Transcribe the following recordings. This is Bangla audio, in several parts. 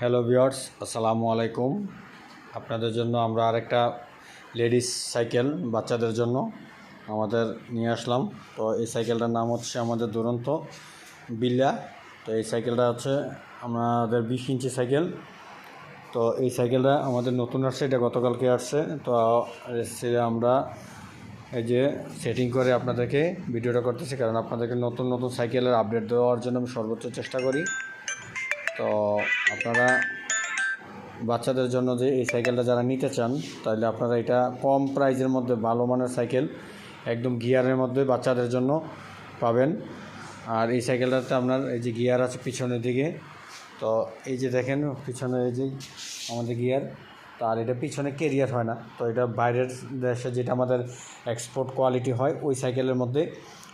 হ্যালো ভিওর্স আসসালামু আলাইকুম আপনাদের জন্য আমরা আরেকটা লেডিস সাইকেল বাচ্চাদের জন্য আমাদের নিয়ে আসলাম। তো এই সাইকেলটার নাম হচ্ছে আমাদের দুরন্ত বিল্লা। তো এই সাইকেলটা হচ্ছে আমাদের বিশ ইঞ্চি সাইকেল। তো এই সাইকেলটা আমাদের নতুন আসছে, এটা গতকালকে আসছে। তো আমরা এই যে সেটিং করে আপনাদেরকে ভিডিওটা করতেছি, কারণ আপনাদেরকে নতুন নতুন সাইকেলের আপডেট দেওয়ার জন্য আমি সর্বোচ্চ চেষ্টা করি। তো আপনারা বাচ্চাদের জন্য যে এই সাইকেলটা যারা নিতে চান তাহলে আপনারা এটা কম প্রাইজের মধ্যে, ভালো মানের সাইকেল, একদম গিয়ারের মধ্যে বাচ্চাদের জন্য পাবেন। আর এই সাইকেলটাতে আপনার এই যে গিয়ার আছে পিছনের দিকে, তো এই যে দেখেন পিছনে এই যে আমাদের গিয়ার আর এটা পিছনে কেরিয়ার হয় না। তো এটা বাইরের দেশে যেটা আমাদের এক্সপোর্ট কোয়ালিটি হয়, ওই সাইকেলের মধ্যে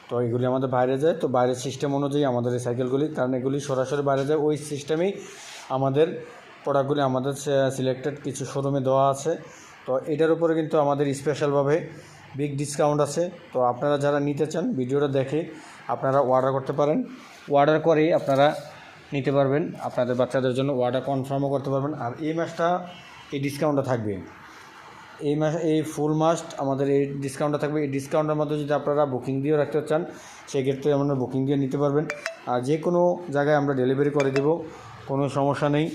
তো এগুলি আমাদের বাইরে যায়। তো বাইরের সিস্টেম অনুযায়ী আমাদের এই সাইকেলগুলি কারণ এগুলি সরাসরি বাইরে যায়, ওই সিস্টেমেই আমাদের প্রোডাক্টগুলি আমাদের সিলেক্টেড কিছু শোরুমে দেওয়া আছে। তো এটার উপরে কিন্তু আমাদের স্পেশালভাবে বিগ ডিসকাউন্ট আছে। তো আপনারা যারা নিতে চান, ভিডিওটা দেখে আপনারা অর্ডার করতে পারেন। অর্ডার করেই আপনারা নিতে পারবেন। আপনাদের বাচ্চাদের জন্য অর্ডার কনফার্মও করতে পারবেন। আর এই মাসটা এই ডিসকাউন্টটা থাকবে। এই মাস, এই ফুল মাস্ট আমাদের এই ডিসকাউন্টটা থাকবে। এই ডিসকাউন্টের মধ্যে যদি আপনারা বুকিং দিয়েও রাখতে চান, সেক্ষেত্রে আমরা বুকিং দিয়ে নিতে পারবেন। আর যে কোনো জায়গায় আমরা ডেলিভারি করে দেব, কোনো সমস্যা নেই।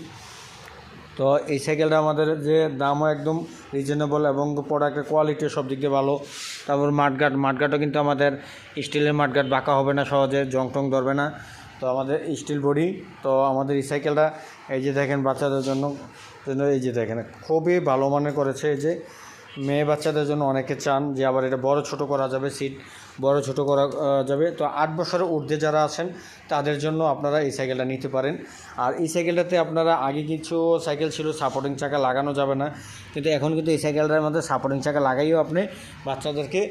তো এই সাইকেলটা আমাদের যে দামও একদম রিজনেবল এবং প্রোডাক্টের কোয়ালিটি সব দিক দিয়ে ভালো। তারপর মাঠগাট মাঠঘাটও কিন্তু আমাদের স্টিলের মাঠগাট বাঁকা হবে না, সহজে জং টং ধরবে না। তো আমাদের স্টিল বডি তো আমাদের এই সাইকেলটা এই যে দেখেন বাচ্চাদের জন্য জন্য এই যে দেখেন, খুবই ভালো মানের করেছে এই যে। মেয়ে বাচ্চাদের জন্য অনেকে চান যে আবার এটা বড় ছোট করা যাবে সিট বড় ছোট করা যাবে। তো আট বছরের ঊর্ধ্বে যারা আছেন, তাদের জন্য আপনারা এই সাইকেলটা নিতে পারেন। আর এই সাইকেলটাতে আপনারা আগে কিছু সাইকেল ছিল সাপোর্টিং চাকা লাগানো যাবে না। কিন্তু এখন কিন্তু এই সাইকেলটার মধ্যে সাপোর্টিং চাকা লাগাইও আপনি বাচ্চাদেরকে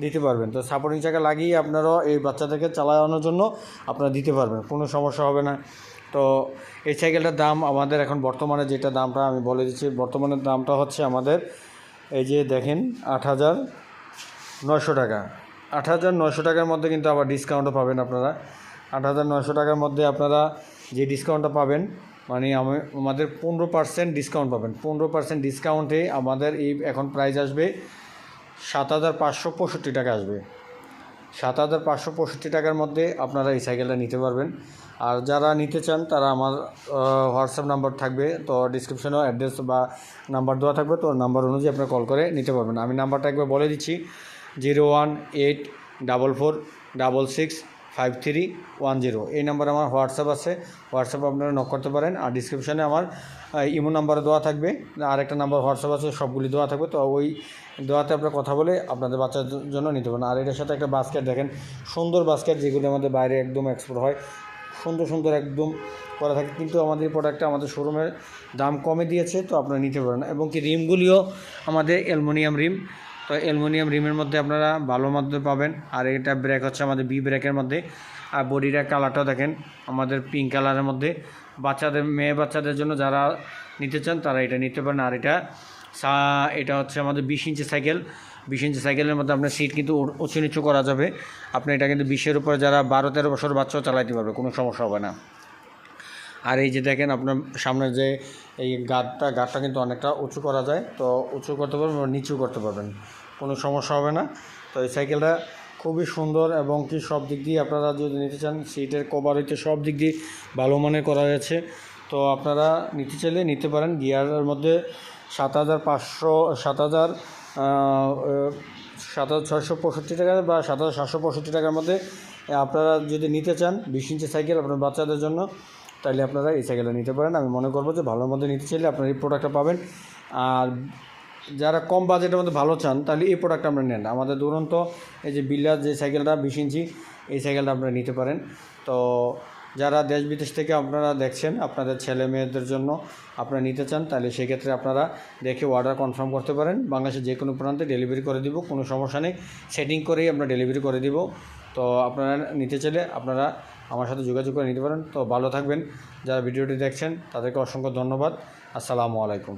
দিতে পারবেন। তো সাপোর্টিং চাকা লাগিয়ে আপনারাও এই বাচ্চাদেরকে চালানোর জন্য আপনারা দিতে পারবেন, কোনো সমস্যা হবে না। তো এই সাইকেলটার দাম আমাদের এখন বর্তমানে যেটা দামটা আমি বলে দিচ্ছি বর্তমানের দামটা হচ্ছে আমাদের, এই যে দেখেন, আট হাজার নয়শো টাকা। আট হাজার নয়শো টাকার মধ্যে কিন্তু আবার ডিসকাউন্টও পাবেন আপনারা। আট হাজার নয়শো টাকার মধ্যে আপনারা যে ডিসকাউন্টটা পাবেন মানে আমি- আমাদের পনেরো পার্সেন্ট ডিসকাউন্ট পাবেন। পনেরো পার্সেন্ট ডিসকাউন্টে আমাদের এই এখন প্রাইস আসবে সাত হাজার পাঁচশো পঁয়ষট্টি টাকা আসবে। সাত হাজার পাঁচশো পঁয়ষট্টি টাকার মধ্যে আপনারা এই সাইকেলটা নিতে পারবেন। আর যারা নিতে চান, তারা আমার হোয়াটসঅ্যাপ নাম্বার থাকবে, তো ডিসক্রিপশনেও অ্যাড্রেস বা নাম্বার দেওয়া থাকবে, তো নাম্বার অনুযায়ী আপনারা কল করে নিতে পারবেন। আমি নাম্বারটা একবার বলে দিচ্ছি, zero one eight double four double six five three one zero এই নাম্বারে আমার হোয়াটসঅ্যাপ আছে। হোয়াটসঅ্যাপে আপনারা নক করতে পারেন। আর ডিসক্রিপশনে আমার ইমো নাম্বারে দেওয়া থাকবে। আর একটা নাম্বার হোয়াটসঅ্যাপ আছে, সবগুলি দেওয়া থাকবে। তো ওই দেওয়াতে আপনারা কথা বলে আপনাদের বাচ্চার জন্য নিতে পারেন। আর এটার সাথে একটা বাস্কেট দেখেন। সুন্দর বাস্কেট যেগুলি আমাদের বাইরে একদম এক্সপোর্ট হয়। সুন্দর সুন্দর একদম করা থাকে। কিন্তু আমাদের প্রোডাক্টটা আমাদের শোরুমের দাম কমে দিয়েছে, তো আপনারা নিতে পারেন। এবং কি রিমগুলিও আমাদের অ্যালুমিনিয়াম রিম তো অ্যালুমিনিয়াম রিমের মধ্যে আপনারা ভালো মধ্যে পাবেন। আর এটা ব্রেক হচ্ছে আমাদের বি ব্রেকের মধ্যে। আর বডিটা কালারটাও দেখেন, আমাদের পিঙ্ক কালারের মধ্যে। বাচ্চাদের, মেয়ে বাচ্চাদের জন্য যারা নিতে চান, তারা এটা নিতে পারেন। আর এটা এটা হচ্ছে আমাদের বিশ ইঞ্চি সাইকেল বিশ ইঞ্চি সাইকেলের মধ্যে আপনার সিট কিন্তু উঁচু নিচু করা যাবে। আপনি এটা কিন্তু বিশের উপরে যারা বারো তেরো বছর বাচ্চাও চালাইতে পারবে, কোনো সমস্যা হবে না। আর এই যে দেখেন আপনার সামনে যে এই গাছটা গাছটা কিন্তু অনেকটা উঁচু করা যায়, তো উঁচু করতে পারবেন বা নিচু করতে পারবেন, কোনো সমস্যা হবে না। তো এই সাইকেলটা খুবই সুন্দর এবং কি সব দিক দিয়ে আপনারা যদি নিতে চান, সিটের কভার হইতে সব দিক দিয়ে ভালো মানের করা হয়েছে তো আপনারা নিতে চাইলে নিতে পারেন, গিয়ারের মধ্যে সাত হাজার পাঁচশো, সাত হাজার সাত হাজার ছয়শো পঁয়ষট্টি টাকা বা সাত হাজার সাতশো পঁয়ষট্টি টাকার মধ্যে আপনারা যদি নিতে চান, বিশ ইঞ্চি সাইকেল আপনার বাচ্চাদের জন্য তাহলে আপনারা এই সাইকেলটা নিতে পারেন। আমি মনে করব যে ভালোর মধ্যে নিতে চাইলে আপনারা এই প্রোডাক্টটা পাবেন। আর যারা কম বাজেটের মধ্যে ভালো চান, তাহলে এই প্রোডাক্টটা আপনারা নেন। আমাদের দুরন্ত এই যে বিল্লার যে সাইকেলটা বিশ ইঞ্চি, এই সাইকেলটা আপনারা নিতে পারেন। তো যারা দেশ বিদেশ থেকে আপনারা দেখছেন, আপনাদের ছেলে মেয়েদের জন্য আপনারা নিতে চান, তাহলে সেক্ষেত্রে আপনারা দেখে অর্ডার কনফার্ম করতে পারেন। বাংলাদেশের যে কোনো প্রান্তে ডেলিভারি করে দিব, কোনো সমস্যা নেই। সেটিং করেই আমরা ডেলিভারি করে দিব। তো আপনারা নিতে চাইলে আপনারা আমার সাথে যোগাযোগ করে নিতে পারেন। তো ভালো থাকবেন। যারা ভিডিওটি দেখছেন, তাদেরকে অসংখ্য ধন্যবাদ। আসসালামু আলাইকুম।